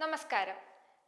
നമസ്കാരം.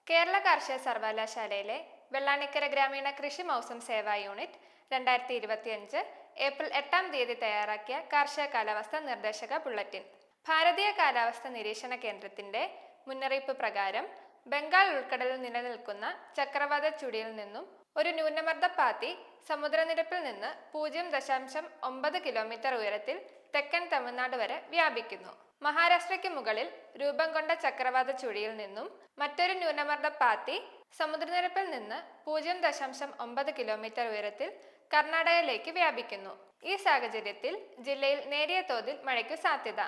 കേരള കാർഷിക സർവകലാശാലയിലെ വെള്ളാണിക്കര ഗ്രാമീണ കൃഷി മൗസം സേവാ യൂണിറ്റ് രണ്ടായിരത്തി ഇരുപത്തിയഞ്ച് ഏപ്രിൽ എട്ടാം തീയതി തയ്യാറാക്കിയ കാർഷിക കാലാവസ്ഥ നിർദ്ദേശക ബുള്ളറ്റിൻ. ഭാരതീയ കാലാവസ്ഥ നിരീക്ഷണ കേന്ദ്രത്തിന്റെ മുന്നറിയിപ്പ് പ്രകാരം ബംഗാൾ ഉൾക്കടലിൽ നിലനിൽക്കുന്ന ചക്രവാത ചുഴിയിൽ നിന്നും ഒരു ന്യൂനമർദ്ദ പാത്തി സമുദ്രനിരപ്പിൽ നിന്ന് പൂജ്യം ദശാംശം ഒമ്പത് കിലോമീറ്റർ ഉയരത്തിൽ തെക്കൻ തമിഴ്നാട് വരെ വ്യാപിക്കുന്നു. മഹാരാഷ്ട്രയ്ക്ക് മുകളിൽ രൂപം കൊണ്ട ചക്രവാത ചുഴിയിൽ നിന്നും മറ്റൊരു ന്യൂനമർദ്ദ പാത്തി സമുദ്രനിരപ്പിൽ നിന്ന് പൂജ്യം ദശാംശം ഒമ്പത് കിലോമീറ്റർ ഉയരത്തിൽ കർണാടകയിലേക്ക് വ്യാപിക്കുന്നു. ഈ സാഹചര്യത്തിൽ ജില്ലയിൽ നേരിയ തോതിൽ മഴയ്ക്കു സാധ്യത.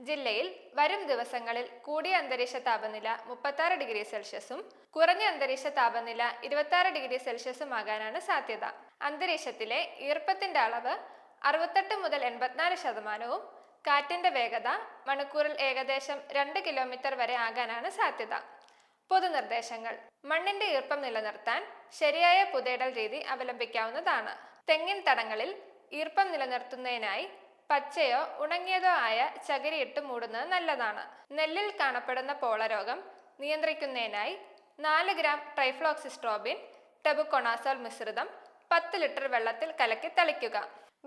ജില്ലയിൽ വരും ദിവസങ്ങളിൽ കൂടിയ അന്തരീക്ഷ താപനില മുപ്പത്തി ഡിഗ്രി സെൽഷ്യസും കുറഞ്ഞ അന്തരീക്ഷ താപനില ഇരുപത്തി ഡിഗ്രി സെൽഷ്യസും ആകാനാണ് സാധ്യത. അന്തരീക്ഷത്തിലെ ഈർപ്പത്തിന്റെ അളവ് അറുപത്തെട്ട് മുതൽ എൺപത്തിനാല് ശതമാനവും കാറ്റിന്റെ വേഗത മണിക്കൂറിൽ ഏകദേശം രണ്ട് കിലോമീറ്റർ വരെ ആകാനാണ് സാധ്യത. പൊതുനിർദ്ദേശങ്ങൾ. മണ്ണിന്റെ ഈർപ്പം നിലനിർത്താൻ ശരിയായ പുതയിടൽ രീതി അവലംബിക്കാവുന്നതാണ്. തെങ്ങിൻ തടങ്ങളിൽ ഈർപ്പം നിലനിർത്തുന്നതിനായി പച്ചയോ ഉണങ്ങിയതോ ആയ ചകിരിയിട്ട് മൂടുന്നത് നല്ലതാണ്. നെല്ലിൽ കാണപ്പെടുന്ന പോളരോഗം നിയന്ത്രിക്കുന്നതിനായി നാല് ഗ്രാം ട്രൈഫ്ലോക്സിസ്ട്രോബിൻ ടെബുകൊണാസോൾ മിശ്രിതം പത്ത് ലിറ്റർ വെള്ളത്തിൽ കലക്കി തളിക്കുക.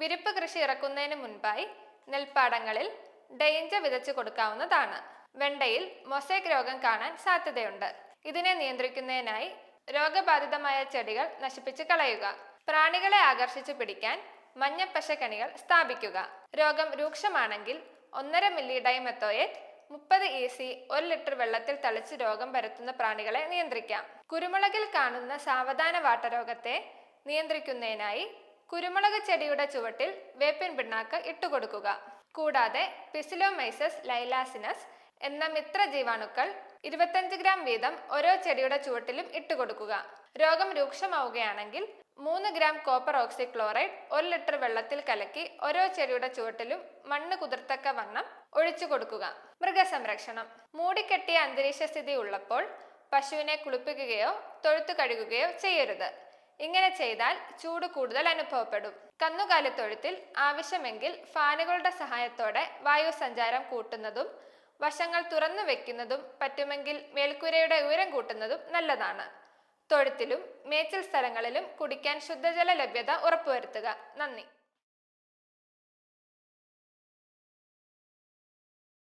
വിരിപ്പ് കൃഷി ഇറക്കുന്നതിന് മുൻപായി നെൽപ്പാടങ്ങളിൽ ഡെയിഞ്ച വിതച്ചു കൊടുക്കാവുന്നതാണ്. വെണ്ടയിൽ മൊസൈക് രോഗം കാണാൻ സാധ്യതയുണ്ട്. ഇതിനെ നിയന്ത്രിക്കുന്നതിനായി രോഗബാധിതമായ ചെടികൾ നശിപ്പിച്ച് കളയുക. പ്രാണികളെ ആകർഷിച്ചു പിടിക്കാൻ മഞ്ഞപ്പശക്കണികൾ സ്ഥാപിക്കുക. രോഗം രൂക്ഷമാണെങ്കിൽ ഒന്നര മില്ലി ഡൈമെത്തോയേറ്റ് മുപ്പത് ഇ സി ഒരു ലിറ്റർ വെള്ളത്തിൽ തളിച്ച് രോഗം പരത്തുന്ന പ്രാണികളെ നിയന്ത്രിക്കാം. കുരുമുളകിൽ കാണുന്ന സാവധാന വാട്ടരോഗത്തെ നിയന്ത്രിക്കുന്നതിനായി കുരുമുളക് ചെടിയുടെ ചുവട്ടിൽ വേപ്പിൻ പിണ്ണാക്ക് ഇട്ടുകൊടുക്കുക കൂടാതെ പിസിലോമൈസസ് ലൈലാസിനസ് എന്ന മിത്ര ജീവാണുക്കൾ ഇരുപത്തഞ്ച് ഗ്രാം വീതം ഓരോ ചെടിയുടെ ചുവട്ടിലും ഇട്ടുകൊടുക്കുക രോഗം രൂക്ഷമാവുകയാണെങ്കിൽ മൂന്ന് ഗ്രാം കോപ്പർ ഓക്സിക്ലോറൈഡ് ഒരു ലിറ്റർ വെള്ളത്തിൽ കലക്കി ഓരോ ചെടിയുടെ ചുവട്ടിലും മണ്ണ് കുതിർത്തക്ക വണ്ണം ഒഴിച്ചു കൊടുക്കുക. മൃഗസംരക്ഷണം. മൂടിക്കെട്ടിയ അന്തരീക്ഷ സ്ഥിതി ഉള്ളപ്പോൾ പശുവിനെ കുളിപ്പിക്കുകയോ തൊഴുത്തു കഴുകുകയോ ചെയ്യരുത്. ഇങ്ങനെ ചെയ്താൽ ചൂട് കൂടുതൽ അനുഭവപ്പെടും. കന്നുകാലിത്തൊഴുത്തിൽ ആവശ്യമെങ്കിൽ ഫാനുകളുടെ സഹായത്തോടെ വായു സഞ്ചാരം കൂട്ടുന്നതും വശങ്ങൾ തുറന്നു വെക്കുന്നതും പറ്റുമെങ്കിൽ മേൽക്കൂരയുടെ ഉയരം കൂട്ടുന്നതും നല്ലതാണ്. തൊഴുത്തിലും മേച്ചിൽ സ്ഥലങ്ങളിലും കുടിക്കാൻ ശുദ്ധജല ലഭ്യത ഉറപ്പുവരുത്തുക. നന്ദി.